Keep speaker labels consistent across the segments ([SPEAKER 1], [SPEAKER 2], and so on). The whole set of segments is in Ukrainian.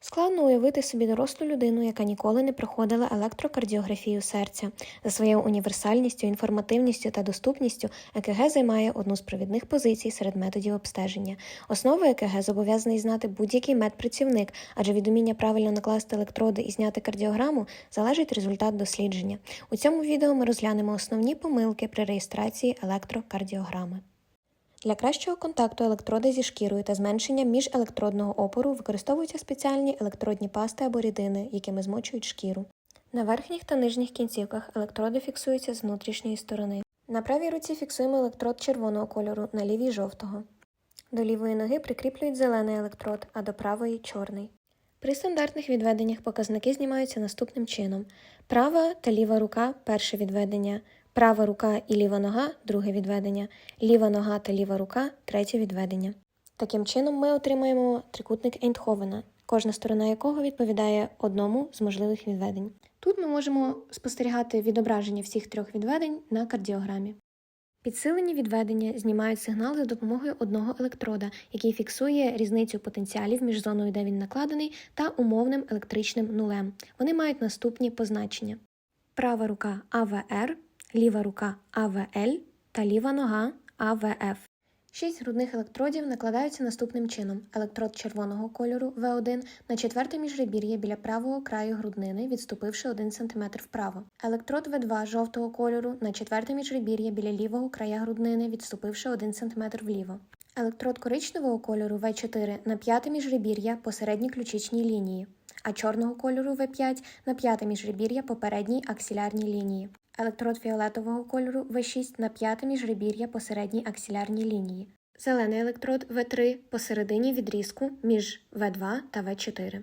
[SPEAKER 1] Складно уявити собі дорослу людину, яка ніколи не проходила електрокардіографію серця. За своєю універсальністю, інформативністю та доступністю ЕКГ займає одну з провідних позицій серед методів обстеження. Основи ЕКГ зобов'язаний знати будь-який медпрацівник, адже від уміння правильно накласти електроди і зняти кардіограму залежить результат дослідження. У цьому відео ми розглянемо основні помилки при реєстрації електрокардіограми. Для кращого контакту електроди зі шкірою та зменшення міжелектродного опору використовуються спеціальні електродні пасти або рідини, якими змочують шкіру. На верхніх та нижніх кінцівках електроди фіксуються з внутрішньої сторони. На правій руці фіксуємо електрод червоного кольору, на лівій жовтого. До лівої ноги прикріплюють зелений електрод, а до правої чорний. При стандартних відведеннях показники знімаються наступним чином: права та ліва рука перше відведення, права рука і ліва нога друге відведення, ліва нога та ліва рука третє відведення. Таким чином, ми отримаємо трикутник Ейнтховена, кожна сторона якого відповідає одному з можливих відведень. Тут ми можемо спостерігати відображення всіх трьох відведень на кардіограмі. Підсилені відведення знімають сигнал за допомогою одного електрода, який фіксує різницю потенціалів між зоною, де він накладений, та умовним електричним нулем. Вони мають наступні позначення: права рука АВР, ліва рука АВЛ та ліва нога АВФ. Шість грудних електродів накладаються наступним чином: електрод червоного кольору В1 на четверте міжребір'я біля правого краю груднини, відступивши 1 см вправо. Електрод В2 жовтого кольору на четверте міжребір'я біля лівого края груднини, відступивши 1 см вліво. Електрод коричневого кольору В4 на п'яте міжребір'я по середній ключичній лінії, а чорного кольору В5 на п'яте міжребір'я по передній аксілярній лінії. Електрод фіолетового кольору В6 на п'яте міжребір'я посередній аксілярній лінії. Зелений електрод В3 посередині відрізку між В2 та В4.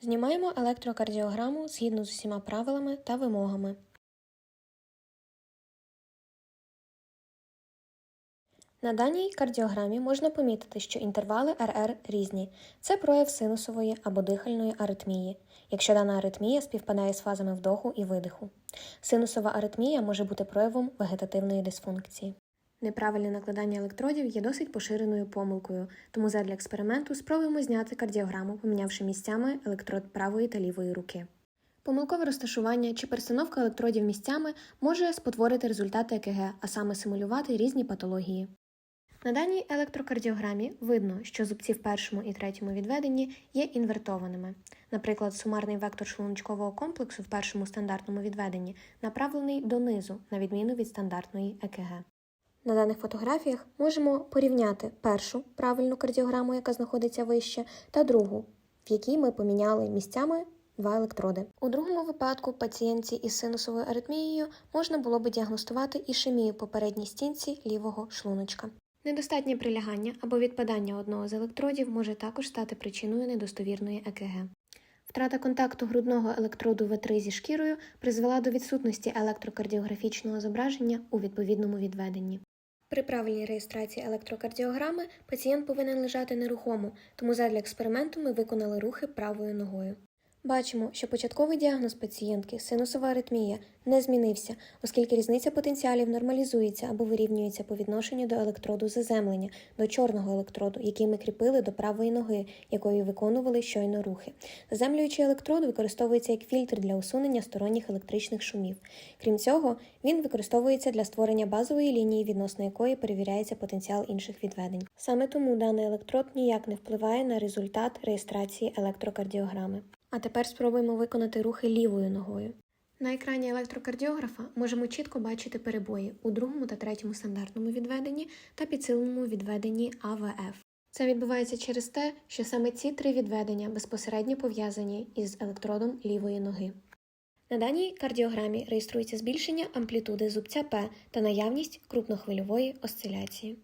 [SPEAKER 1] Знімаємо електрокардіограму згідно з усіма правилами та вимогами. На даній кардіограмі можна помітити, що інтервали РР різні. Це прояв синусової або дихальної аритмії, якщо дана аритмія співпадає з фазами вдоху і видиху. Синусова аритмія може бути проявом вегетативної дисфункції. Неправильне накладання електродів є досить поширеною помилкою, тому задля експерименту спробуємо зняти кардіограму, помінявши місцями електрод правої та лівої руки. Помилкове розташування чи перестановка електродів місцями може спотворити результати ЕКГ, а саме симулювати різні патології. На даній електрокардіограмі видно, що зубці в першому і третьому відведенні є інвертованими. Наприклад, сумарний вектор шлуночкового комплексу в першому стандартному відведенні направлений донизу, на відміну від стандартної ЕКГ. На даних фотографіях можемо порівняти першу правильну кардіограму, яка знаходиться вище, та другу, в якій ми поміняли місцями два електроди. У другому випадку пацієнтці із синусовою аритмією можна було би діагностувати ішемію по передній стінці лівого шлуночка. Недостатнє прилягання або відпадання одного з електродів може також стати причиною недостовірної ЕКГ. Втрата контакту грудного електроду В3 зі шкірою призвела до відсутності електрокардіографічного зображення у відповідному відведенні. При правильній реєстрації електрокардіограми пацієнт повинен лежати нерухомо, тому задля експерименту ми виконали рухи правою ногою. Бачимо, що початковий діагноз пацієнтки синусова аритмія не змінився, оскільки різниця потенціалів нормалізується або вирівнюється по відношенню до електроду заземлення, до чорного електроду, який ми кріпили до правої ноги, якою виконували щойно рухи. Заземлюючий електрод використовується як фільтр для усунення сторонніх електричних шумів. Крім цього, він використовується для створення базової лінії, відносно якої перевіряється потенціал інших відведень. Саме тому даний електрод ніяк не впливає на результат реєстрації електрокардіограми. А тепер спробуємо виконати рухи лівою ногою. На екрані електрокардіографа можемо чітко бачити перебої у другому та третьому стандартному відведенні та підсиленому відведенні АВФ. Це відбувається через те, що саме ці три відведення безпосередньо пов'язані із електродом лівої ноги. На даній кардіограмі реєструється збільшення амплітуди зубця П та наявність крупнохвильової осциляції.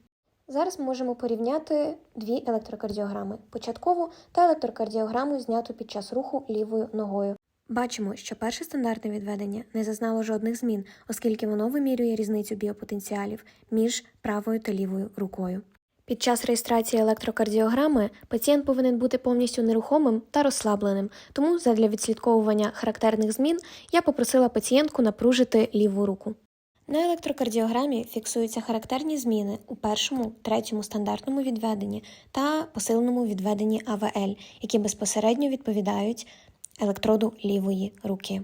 [SPEAKER 1] Зараз ми можемо порівняти дві електрокардіограми початкову та електрокардіограму, зняту під час руху лівою ногою. Бачимо, що перше стандартне відведення не зазнало жодних змін, оскільки воно вимірює різницю біопотенціалів між правою та лівою рукою. Під час реєстрації електрокардіограми пацієнт повинен бути повністю нерухомим та розслабленим, тому задля відслідковування характерних змін я попросила пацієнтку напружити ліву руку. На електрокардіограмі фіксуються характерні зміни у першому, третьому стандартному відведенні та посиленому відведенні АВЛ, які безпосередньо відповідають електроду лівої руки.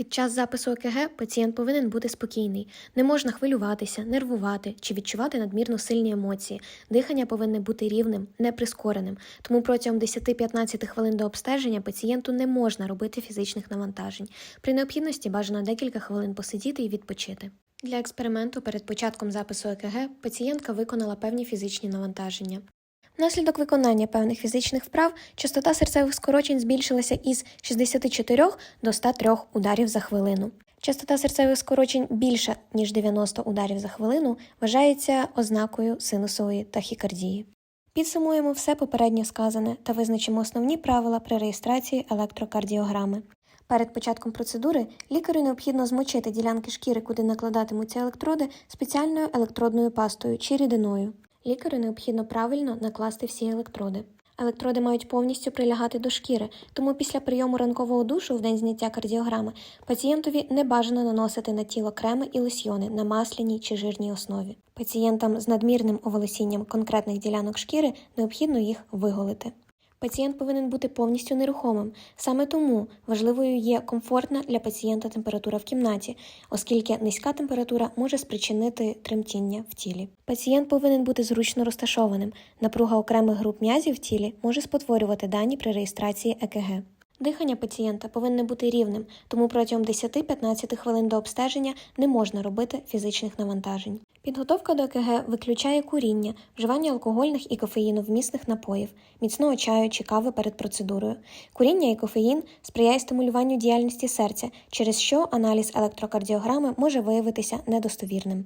[SPEAKER 1] Під час запису ЕКГ пацієнт повинен бути спокійний, не можна хвилюватися, нервувати чи відчувати надмірно сильні емоції. Дихання повинне бути рівним, не прискореним. Тому протягом 10-15 хвилин до обстеження пацієнту не можна робити фізичних навантажень. При необхідності бажано декілька хвилин посидіти і відпочити. Для експерименту перед початком запису ЕКГ пацієнтка виконала певні фізичні навантаження. Внаслідок виконання певних фізичних вправ частота серцевих скорочень збільшилася із 64 до 103 ударів за хвилину. Частота серцевих скорочень більша, ніж 90 ударів за хвилину, вважається ознакою синусової тахікардії. Підсумуємо все попередньо сказане та визначимо основні правила при реєстрації електрокардіограми. Перед початком процедури лікарю необхідно змочити ділянки шкіри, куди накладатимуться електроди, спеціальною електродною пастою чи рідиною. Лікарю необхідно правильно накласти всі електроди. Електроди мають повністю прилягати до шкіри, тому після прийому ранкового душу в день зняття кардіограми пацієнтові не бажано наносити на тіло креми і лосьйони на масляній чи жирній основі. Пацієнтам з надмірним оволосінням конкретних ділянок шкіри необхідно їх виголити. Пацієнт повинен бути повністю нерухомим. Саме тому важливою є комфортна для пацієнта температура в кімнаті, оскільки низька температура може спричинити тремтіння в тілі. Пацієнт повинен бути зручно розташованим. Напруга окремих груп м'язів в тілі може спотворювати дані при реєстрації ЕКГ. Дихання пацієнта повинне бути рівним, тому протягом 10-15 хвилин до обстеження не можна робити фізичних навантажень. Підготовка до ЕКГ виключає куріння, вживання алкогольних і кофеїновмісних напоїв, міцного чаю чи кави перед процедурою. Куріння і кофеїн сприяє стимулюванню діяльності серця, через що аналіз електрокардіограми може виявитися недостовірним.